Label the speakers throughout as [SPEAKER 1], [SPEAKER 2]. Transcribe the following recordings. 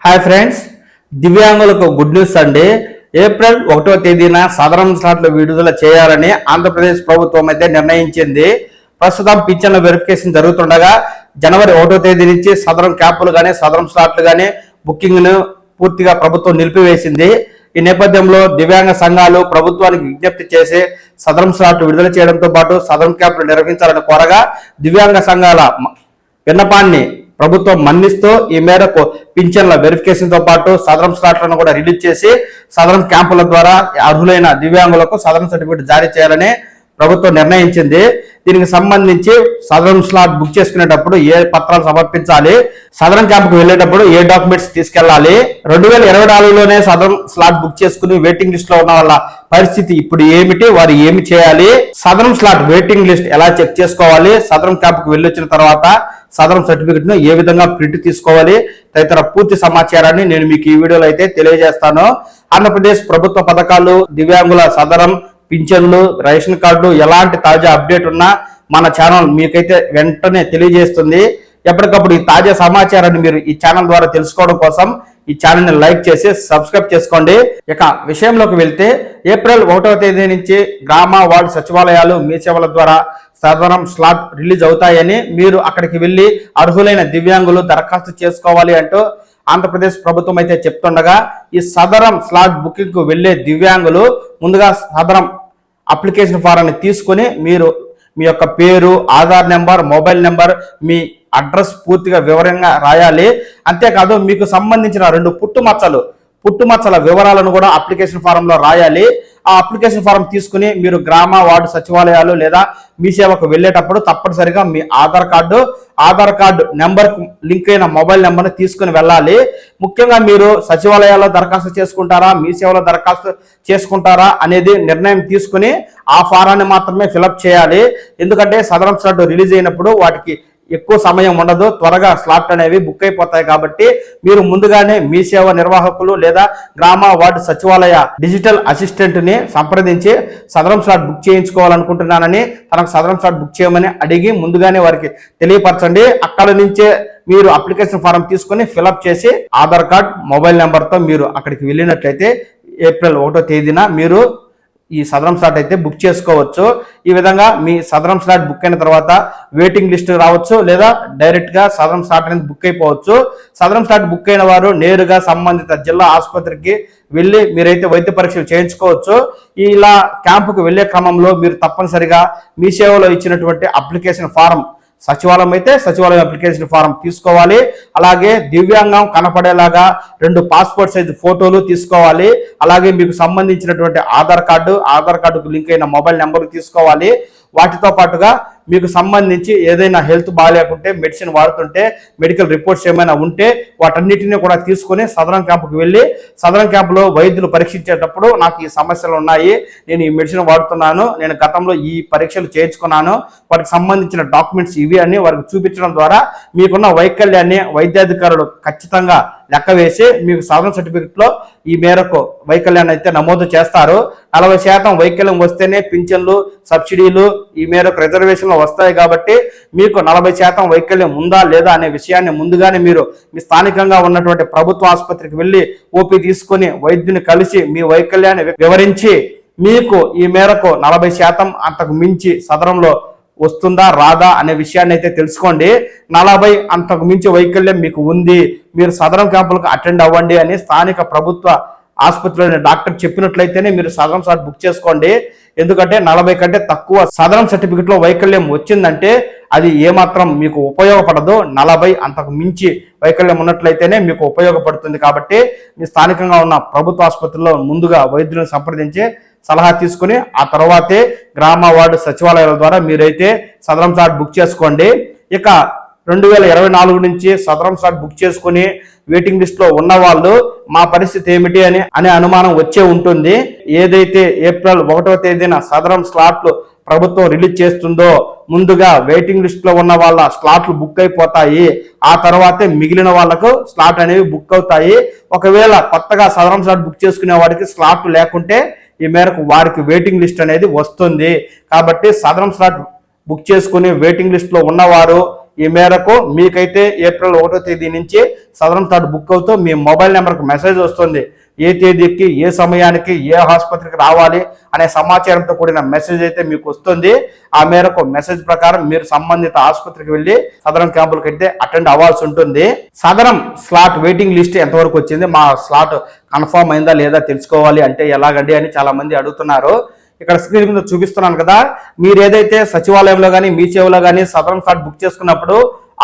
[SPEAKER 1] Hi friends దివ్యాంగులకు good news అండి. April ఒకటో తేదీన సదరం స్లాట్లు విడుదల చేయాలని ఆంధ్రప్రదేశ్ ప్రభుత్వం అయితే నిర్ణయించింది. ప్రస్తుతం పింఛన్ల వెరిఫికేషన్ జరుగుతుండగా జనవరి ఒకటో తేదీ నుంచి సదరం క్యాంపులు కానీ సదరం స్లాట్లు కానీ బుకింగ్ను పూర్తిగా ప్రభుత్వం నిలిపివేసింది. ఈ నేపథ్యంలో దివ్యాంగ సంఘాలు ప్రభుత్వానికి విజ్ఞప్తి చేసి సదరం స్లాట్లు విడుదల చేయడంతో పాటు సదరం క్యాంపులు నిర్వహించాలని కోరగా దివ్యాంగ సంఘాల విన్నపాన్ని ప్రభుత్వం మన్నిస్తూ ఈ మేరకు పింఛన్ల వెరిఫికేషన్తో పాటు సదరం స్లాట్లను కూడా రిలీజ్ చేసి సదరం క్యాంపుల ద్వారా అర్హులైన దివ్యాంగులకు సదరం సర్టిఫికేట్ జారీ చేయాలని ప్రభుత్వం నిర్ణయించింది. దీనికి సంబంధించి సదరం స్లాట్ బుక్ చేసుకునేటప్పుడు ఏ పత్రాలు సమర్పించాలి సదరం క్యాంప్కి వెళ్ళేటప్పుడు ఏ డాక్యుమెంట్స్ తీసుకెళ్ళాలి రెండు వేల ఇరవై నాలుగులోనే సదరం స్లాట్ బుక్ చేసుకుని వెయిటింగ్ లిస్ట్లో ఉన్న వాళ్ళ పరిస్థితి ఇప్పుడు ఏమిటి వారు ఏమి చేయాలి సదరం స్లాట్ వెయిటింగ్ లిస్ట్ ఎలా చెక్ చేసుకోవాలి సదరం క్యాంప్కి వెళ్ళొచ్చిన తర్వాత సదరం సర్టిఫికెట్ను ఏ విధంగా ప్రింట్ తీసుకోవాలి తదితర పూర్తి సమాచారాన్ని నేను మీకు ఈ వీడియోలో అయితే తెలియజేస్తాను. ఆంధ్రప్రదేశ్ ప్రభుత్వ పథకాలు దివ్యాంగుల సదరం పింఛన్లు రేషన్ కార్డులు ఎలాంటి తాజా అప్డేట్ ఉన్నా మన ఛానల్ మీకైతే వెంటనే తెలియజేస్తుంది. ఎప్పటికప్పుడు ఈ తాజా సమాచారాన్ని మీరు ఈ ఛానల్ ద్వారా తెలుసుకోవడం కోసం ఈ ఛానల్ని లైక్ చేసి సబ్స్క్రైబ్ చేసుకోండి. ఇక విషయంలోకి వెళ్తే ఏప్రిల్ ఒకటవ తేదీ నుంచి గ్రామ వార్డు సచివాలయాలు మీ సేవల ద్వారా సదరం స్లాట్ రిలీజ్ అవుతాయని మీరు అక్కడికి వెళ్ళి అర్హులైన దివ్యాంగులు దరఖాస్తు చేసుకోవాలి అంటూ ఆంధ్రప్రదేశ్ ప్రభుత్వం అయితే చెప్తుండగా ఈ సదరం స్లాట్ బుకింగ్కు వెళ్ళే వెళ్ళే దివ్యాంగులు ముందుగా సదరం అప్లికేషన్ ఫారాన్ని తీసుకొని మీరు మీ యొక్క పేరు ఆధార్ నెంబర్ మొబైల్ నెంబర్ మీ అడ్రస్ పూర్తిగా వివరంగా రాయాలి. అంతేకాదు మీకు సంబంధించిన రెండు పుట్టుమచ్చలు పుట్టుమచ్చల వివరాలను కూడా అప్లికేషన్ ఫారంలో రాయాలి. ఆ అప్లికేషన్ ఫారం తీసుకుని మీరు గ్రామ వార్డు సచివాలయాలు లేదా మీ సేవకు వెళ్ళేటప్పుడు తప్పనిసరిగా మీ Aadhaar card Aadhaar card number link అయిన మొబైల్ నెంబర్ని తీసుకుని వెళ్ళాలి. ముఖ్యంగా మీరు సచివాలయాల్లో దరఖాస్తు చేసుకుంటారా మీ సేవలో దరఖాస్తు చేసుకుంటారా అనేది నిర్ణయం తీసుకుని ఆ ఫారాన్ని మాత్రమే ఫిలప్ చేయాలి. ఎందుకంటే సదరం స్టార్ట్ రిలీజ్ అయినప్పుడు వాటికి ఎక్కువ సమయం ఉండదు. త్వరగా స్లాట్ అనేవి బుక్ అయిపోతాయి కాబట్టి మీరు ముందుగానే మీ సేవ నిర్వాహకులు లేదా గ్రామ వార్డు సచివాలయ డిజిటల్ అసిస్టెంట్ని సంప్రదించి సదరం స్లాట్ బుక్ చేయించుకోవాలనుకుంటున్నానని తనకు సదరం స్లాట్ బుక్ చేయమని అడిగి ముందుగానే వారికి తెలియపరచండి. అక్కడ నుంచే మీరు అప్లికేషన్ ఫారం తీసుకొని ఫిలప్ చేసి ఆధార్ కార్డ్ మొబైల్ నెంబర్తో మీరు అక్కడికి వెళ్ళినట్లయితే ఏప్రిల్ ఒకటో తేదీన మీరు ఈ సదరం స్లాట్ అయితే బుక్ చేసుకోవచ్చు. ఈ విధంగా మీ సదరం స్లాట్ బుక్ అయిన తర్వాత వెయిటింగ్ లిస్ట్ రావచ్చు లేదా డైరెక్ట్గా సదరం స్లాట్ అనేది బుక్ అయిపోవచ్చు. సదరం స్లాట్ బుక్ అయిన వారు నేరుగా సంబంధిత జిల్లా ఆసుపత్రికి వెళ్ళి మీరైతే వైద్య పరీక్షలు చేయించుకోవచ్చు. ఇలా క్యాంపుకు వెళ్ళే క్రమంలో మీరు తప్పనిసరిగా మీ సేవలో ఇచ్చినటువంటి అప్లికేషన్ ఫారం సచివాలయం అయితే సచివాలయం అప్లికేషన్ ఫారం తీసుకోవాలి. అలాగే దివ్యాంగం కనపడేలాగా రెండు పాస్పోర్ట్ సైజ్ ఫోటోలు తీసుకోవాలి. అలాగే మీకు సంబంధించినటువంటి ఆధార్ కార్డు ఆధార్ కార్డుకు లింక్ అయిన మొబైల్ నెంబర్ తీసుకోవాలి. వాటితో పాటుగా మీకు సంబంధించి ఏదైనా హెల్త్ బాగాలేకుంటే మెడిసిన్ వాడుతుంటే మెడికల్ రిపోర్ట్స్ ఏమైనా ఉంటే వాటన్నిటిని కూడా తీసుకొని సదరం క్యాంపుకి వెళ్ళి సదరం క్యాంపులో వైద్యులు పరీక్షించేటప్పుడు నాకు ఈ సమస్యలు ఉన్నాయి నేను ఈ మెడిసిన్ వాడుతున్నాను నేను గతంలో ఈ పరీక్షలు చేయించుకున్నాను వాటికి సంబంధించిన డాక్యుమెంట్స్ ఇవి అని వారికి చూపించడం ద్వారా మీకున్న వైకల్యాన్ని వైద్యాధికారులు ఖచ్చితంగా లెక్క వేసి మీకు సాధన సర్టిఫికెట్లో ఈ మేరకు వైకల్యాన్ని అయితే నమోదు చేస్తారు. నలభై శాతం వైకల్యం వస్తేనే పింఛన్లు సబ్సిడీలు ఈ మేరకు రిజర్వేషన్లు వస్తాయి కాబట్టి మీకు నలభై శాతం వైకల్యం ఉందా లేదా అనే విషయాన్ని ముందుగానే మీరు మీ స్థానికంగా ఉన్నటువంటి ప్రభుత్వ ఆసుపత్రికి వెళ్ళి ఓపీ తీసుకొని వైద్యుని కలిసి మీ వైకల్యాన్ని వివరించి మీకు ఈ మేరకు నలభై శాతం అంతకు మించి సదరంలో వస్తుందా రాదా అనే విషయాన్ని అయితే తెలుసుకోండి. నలభై అంతకు మించి వైకల్యం మీకు ఉంది. మీరు సదరం క్యాంపులకు అటెండ్ అవ్వండి అని స్థానిక ప్రభుత్వ ఆసుపత్రిలో డాక్టర్ చెప్పినట్లయితేనే మీరు సదరం సార్ బుక్ చేసుకోండి. ఎందుకంటే నలభై కంటే తక్కువ సదరం సర్టిఫికెట్లో వైకల్యం వచ్చిందంటే అది ఏమాత్రం మీకు ఉపయోగపడదు. నలభై అంతకు మించి వైకల్యం ఉన్నట్లయితేనే మీకు ఉపయోగపడుతుంది. కాబట్టి మీ స్థానికంగా ఉన్న ప్రభుత్వ ఆసుపత్రిలో ముందుగా వైద్యులను సంప్రదించి సలహా తీసుకుని ఆ తర్వాతే గ్రామ వార్డు సచివాలయాల ద్వారా మీరైతే సదరం స్లాట్ బుక్ చేసుకోండి. ఇక రెండు వేల ఇరవై నాలుగు నుంచి సదరం స్లాట్ బుక్ చేసుకుని వెయిటింగ్ లిస్ట్లో ఉన్న వాళ్ళు మా పరిస్థితి ఏమిటి? అని అనే అనుమానం వచ్చే ఉంటుంది. ఏదైతే ఏప్రిల్ ఒకటవ తేదీన సదరం స్లాట్లు ప్రభుత్వం రిలీజ్ చేస్తుందో ముందుగా వెయిటింగ్ లిస్ట్లో ఉన్న వాళ్ళ స్లాట్లు బుక్ అయిపోతాయి. ఆ తర్వాతే మిగిలిన వాళ్ళకు స్లాట్ అనేవి బుక్ అవుతాయి. ఒకవేళ కొత్తగా సదరం స్లాట్ బుక్ చేసుకునే వాడికి స్లాట్ లేకుంటే ఈ మేరకు వారికి వెయిటింగ్ లిస్ట్ అనేది వస్తుంది. కాబట్టి సదరం స్లాట్ బుక్ చేసుకుని వెయిటింగ్ లిస్ట్లో ఉన్నవారు ఈ మేరకు మీకైతే ఏప్రిల్ ఒకటో తేదీ నుంచి సదరం స్లాట్ బుక్ అవుతూ మీ మొబైల్ నెంబర్కి మెసేజ్ వస్తుంది. ఏ తేదీకి ఏ సమయానికి ఏ ఆసుపత్రికి రావాలి అనే సమాచారంతో కూడిన మెసేజ్ అయితే మీకు వస్తుంది. ఆ మేరకు మెసేజ్ ప్రకారం మీరు సంబంధిత ఆసుపత్రికి వెళ్ళి సదరం క్యాంపులకు అయితే అటెండ్ అవ్వాల్సి ఉంటుంది. సదరం స్లాట్ వెయిటింగ్ లిస్ట్ ఎంతవరకు వచ్చింది మా స్లాట్ కన్ఫర్మ్ అయిందా లేదా తెలుసుకోవాలి అంటే ఎలాగండి అని చాలా మంది అడుగుతున్నారు. ఇక్కడ స్క్రీన్ మీద చూపిస్తున్నాను కదా మీరు ఏదైతే సచివాలయంలో కానీ మీ సేవలో కానీ సదరం స్లాట్ బుక్ చేసుకున్నప్పుడు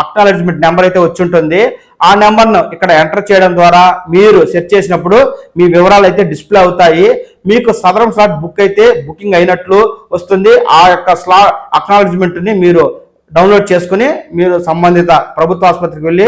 [SPEAKER 1] అక్నాలెడ్జ్మెంట్ నెంబర్ అయితే వచ్చి ఉంటుంది. ఆ నెంబర్ను ఇక్కడ ఎంటర్ చేయడం ద్వారా మీరు సెర్చ్ చేసినప్పుడు మీ వివరాలు అయితే డిస్ప్లే అవుతాయి. మీకు సదరం స్లాట్ బుక్ అయితే బుకింగ్ అయినట్లు వస్తుంది. ఆ యొక్క స్లా అక్నాలజ్మెంట్ని మీరు డౌన్లోడ్ చేసుకుని మీరు సంబంధిత ప్రభుత్వ ఆసుపత్రికి వెళ్ళి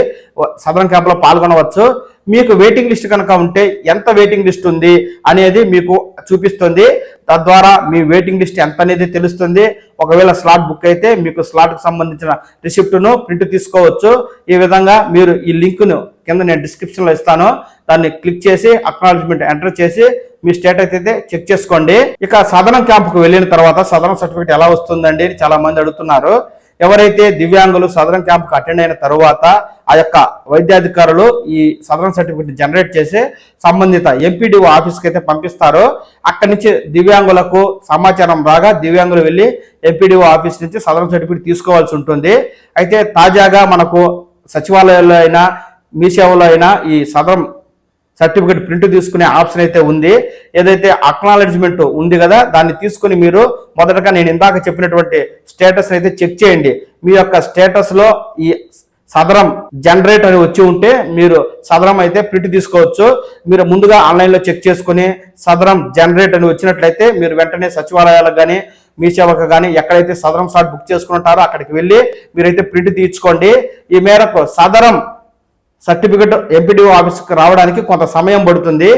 [SPEAKER 1] సదరం క్యాంప్లో పాల్గొనవచ్చు. మీకు వెయిటింగ్ లిస్ట్ కనుక ఉంటే ఎంత వెయిటింగ్ లిస్ట్ ఉంది అనేది మీకు చూపిస్తుంది. తద్వారా మీ వెయిటింగ్ లిస్ట్ ఎంత అనేది తెలుస్తుంది. ఒకవేళ స్లాట్ బుక్ అయితే మీకు స్లాట్కి సంబంధించిన రిసిప్ట్ను ప్రింట్ తీసుకోవచ్చు. ఈ విధంగా మీరు ఈ లింక్ను కింద నేను డిస్క్రిప్షన్లో ఇస్తాను. దాన్ని క్లిక్ చేసి అక్నాలజ్మెంట్ ఎంటర్ చేసి మీ స్టేటస్ అయితే చెక్ చేసుకోండి. ఇక సదనం క్యాంప్కు వెళ్ళిన తర్వాత సదనం సర్టిఫికేట్ ఎలా వస్తుందండి చాలామంది చాలా మంది అడుగుతున్నారు. ఎవరైతే దివ్యాంగులు సదరం క్యాంప్కి అటెండ్ అయిన తరువాత ఆ యొక్క వైద్యాధికారులు ఈ సదరం సర్టిఫికేట్ జనరేట్ చేసి సంబంధిత ఎంపీడీఓ ఆఫీస్కి అయితే పంపిస్తారో అక్కడి నుంచి దివ్యాంగులకు సమాచారం రాగా దివ్యాంగులు వెళ్ళి ఎంపీడీఓ ఆఫీస్ నుంచి సదరం సర్టిఫికేట్ తీసుకోవాల్సి ఉంటుంది. అయితే తాజాగా మనకు సచివాలయాల్లో అయినా మీ సేవలో అయినా ఈ సదరం సర్టిఫికేట్ ప్రింట్ తీసుకునే ఆప్షన్ అయితే ఉంది. ఏదైతే అక్నాలెడ్జ్మెంట్ ఉంది కదా దాన్ని తీసుకుని మీరు మొదటగా నేను ఇందాక చెప్పినటువంటి స్టేటస్ అయితే చెక్ చేయండి. మీ యొక్క స్టేటస్లో ఈ సదరం జనరేట్ అని వచ్చి ఉంటే మీరు సదరం అయితే ప్రింట్ తీసుకోవచ్చు. మీరు ముందుగా ఆన్లైన్లో చెక్ చేసుకుని సదరం జనరేట్ అని వచ్చినట్లయితే మీరు వెంటనే సచివాలయాలకు కానీ మీ సేవకు కానీ ఎక్కడైతే సదరం స్లాట్ బుక్ చేసుకుంటారో అక్కడికి వెళ్ళి మీరైతే ప్రింట్ తీర్చుకోండి. ఈ మేరకు సదరం సర్టిఫికెట్ ఎంపీడీఓ ఆఫీస్కి రావడానికి కొంత సమయం పడుతుంది.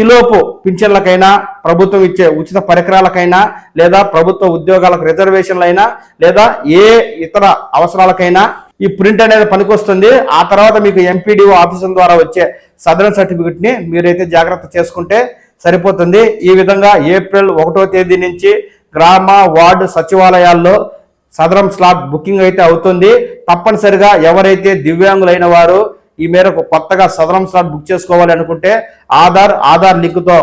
[SPEAKER 1] ఈలోపు పింఛన్లకైనా ప్రభుత్వం ఇచ్చే ఉచిత పరికరాలకైనా లేదా ప్రభుత్వ ఉద్యోగాలకు రిజర్వేషన్లైనా లేదా ఏ ఇతర అవసరాలకైనా ఈ ప్రింట్ అనేది పనికొస్తుంది. ఆ తర్వాత మీకు ఎంపీడీఓ ఆఫీసుల ద్వారా వచ్చే సదరన్ సర్టిఫికెట్ని మీరైతే జాగ్రత్త చేసుకుంటే సరిపోతుంది. ఈ విధంగా ఏప్రిల్ ఒకటో తేదీ నుంచి గ్రామ వార్డు సచివాలయాల్లో సదరం స్లాట్ బుకింగ్ అయితే అవుతుంది. తప్పనిసరిగా ఎవరైతే దివ్యాంగులైన వారు ఈ మేరకు కొత్తగా సదరం స్లాట్ బుక్ చేసుకోవాలి అనుకుంటే ఆధార్ ఆధార్ లింక్తో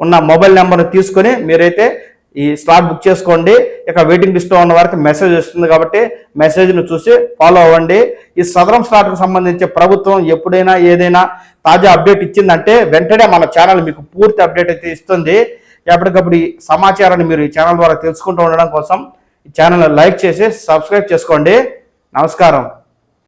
[SPEAKER 1] ఉన్న మొబైల్ నెంబర్ని తీసుకొని మీరైతే ఈ స్లాట్ బుక్ చేసుకోండి. ఇక వెయిటింగ్ లిస్ట్లో ఉన్న వారికి మెసేజ్ వస్తుంది కాబట్టి మెసేజ్ను చూసి ఫాలో అవ్వండి. ఈ సదరం స్లాట్కు సంబంధించి ప్రభుత్వం ఎప్పుడైనా ఏదైనా తాజా అప్డేట్ ఇచ్చిందంటే వెంటనే మన ఛానల్ మీకు పూర్తి అప్డేట్ అయితే ఇస్తుంది. ఎప్పటికప్పుడు ఈ సమాచారాన్ని మీరు ఈ ఛానల్ ద్వారా తెలుసుకుంటూ ఉండడం కోసం ఈ ఛానల్ లైక్ చేసి సబ్స్క్రైబ్ చేసుకోండి. నమస్కారం.